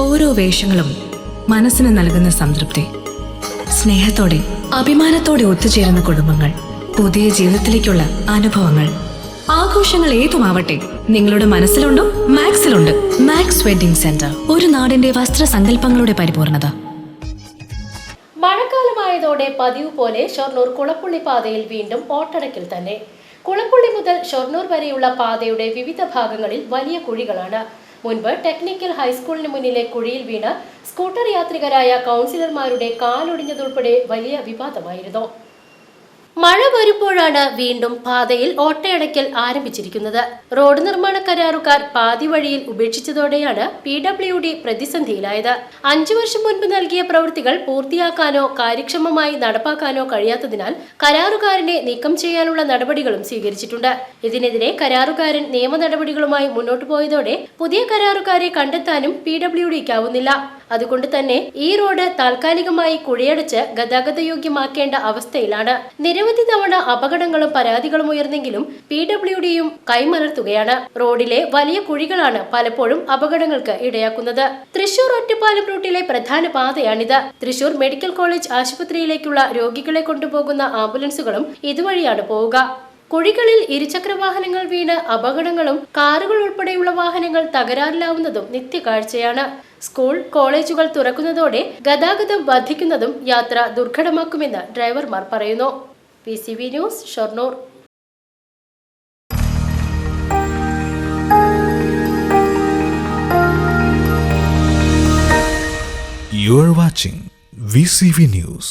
ഓരോ വേഷങ്ങളും മനസ്സിന് നൽകുന്ന സംതൃപ്തി. സ്നേഹത്തോടെ അഭിമാനത്തോടെ ഒത്തുചേരുന്ന കുടുംബങ്ങൾ പുതിയ ജീവിതത്തിലേക്കുള്ള അനുഭവങ്ങൾ. ആഘോഷങ്ങൾ ഏതുമാവട്ടെ നിങ്ങളുടെ മനസ്സിലുണ്ടോ മാക്സിലുണ്ട്. മാക്സ് വെഡിംഗ് സെന്റർ ഒരു നാടിന്റെ വസ്ത്രസങ്കല്പങ്ങളുടെ പരിപൂർണത. മഴക്കാലമായതോടെ പതിവ് പോലെ ഷൊർണൂർ കുളപ്പുള്ളി പാതയിൽ വീണ്ടും ഓട്ടടക്കിൽ തന്നെ. കുളപ്പുള്ളി മുതൽ ഷൊർണൂർ വരെയുള്ള പാതയുടെ വിവിധ ഭാഗങ്ങളിൽ വലിയ കുഴികളാണ്. മുൻപ് ടെക്നിക്കൽ ഹൈസ്കൂളിന് മുന്നിലെ കുഴിയിൽ വീണ് സ്കൂട്ടർ യാത്രികരായ കൗൺസിലർമാരുടെ കാലൊടിഞ്ഞതുൾപ്പെടെ വലിയ വിവാദമായിരുന്നു. മഴ വരുമ്പോഴാണ് വീണ്ടും പാതയിൽ ഓട്ടയടയ്ക്കൽ ആരംഭിച്ചിരിക്കുന്നത്. റോഡ് നിർമ്മാണ കരാറുകാർ പാതി വഴിയിൽ ഉപേക്ഷിച്ചതോടെയാണ് പി ഡബ്ല്യു ഡി പ്രതിസന്ധിയിലായത്. അഞ്ചു വർഷം മുൻപ് നൽകിയ പ്രവൃത്തികൾ പൂർത്തിയാക്കാനോ കാര്യക്ഷമമായി നടപ്പാക്കാനോ കഴിയാത്തതിനാൽ കരാറുകാരനെ നീക്കം ചെയ്യാനുള്ള നടപടികളും സ്വീകരിച്ചിട്ടുണ്ട്. ഇതിനെതിരെ കരാറുകാരൻ നിയമ നടപടികളുമായി മുന്നോട്ടു പോയതോടെ പുതിയ കരാറുകാരെ കണ്ടെത്താനും പി ഡബ്ല്യു ഡിക്കാവുന്നില്ല. അതുകൊണ്ട് തന്നെ ഈ റോഡ് താൽക്കാലികമായി കുഴിയടച്ച് ഗതാഗതയോഗ്യമാക്കേണ്ട അവസ്ഥയിലാണ്. നിരവധി തവണ അപകടങ്ങളും പരാതികളും ഉയർന്നെങ്കിലും പി ഡബ്ല്യു ഡിയും കൈമലർത്തുകയാണ്. റോഡിലെ വലിയ കുഴികളാണ് പലപ്പോഴും അപകടങ്ങൾക്ക് ഇടയാക്കുന്നത്. തൃശൂർ ഒറ്റപ്പാലം റൂട്ടിലെ പ്രധാന പാതയാണിത്. തൃശൂർ മെഡിക്കൽ കോളേജ് ആശുപത്രിയിലേക്കുള്ള രോഗികളെ കൊണ്ടുപോകുന്ന ആംബുലൻസുകളും ഇതുവഴിയാണ് പോവുക. കുഴികളിൽ ഇരുചക്ര വാഹനങ്ങൾ വീണ് അപകടങ്ങളും കാറുകൾ ഉൾപ്പെടെയുള്ള വാഹനങ്ങൾ തകരാറിലാവുന്നതും നിത്യകാഴ്ചയാണ്. സ്കൂൾ കോളേജുകൾ തുറക്കുന്നതോടെ ഗതാഗതം വർദ്ധിക്കുന്നതും യാത്ര ദുർഘടമാക്കുമെന്ന് ഡ്രൈവർമാർ പറയുന്നു. P news Shoranur. You are watching VCV News.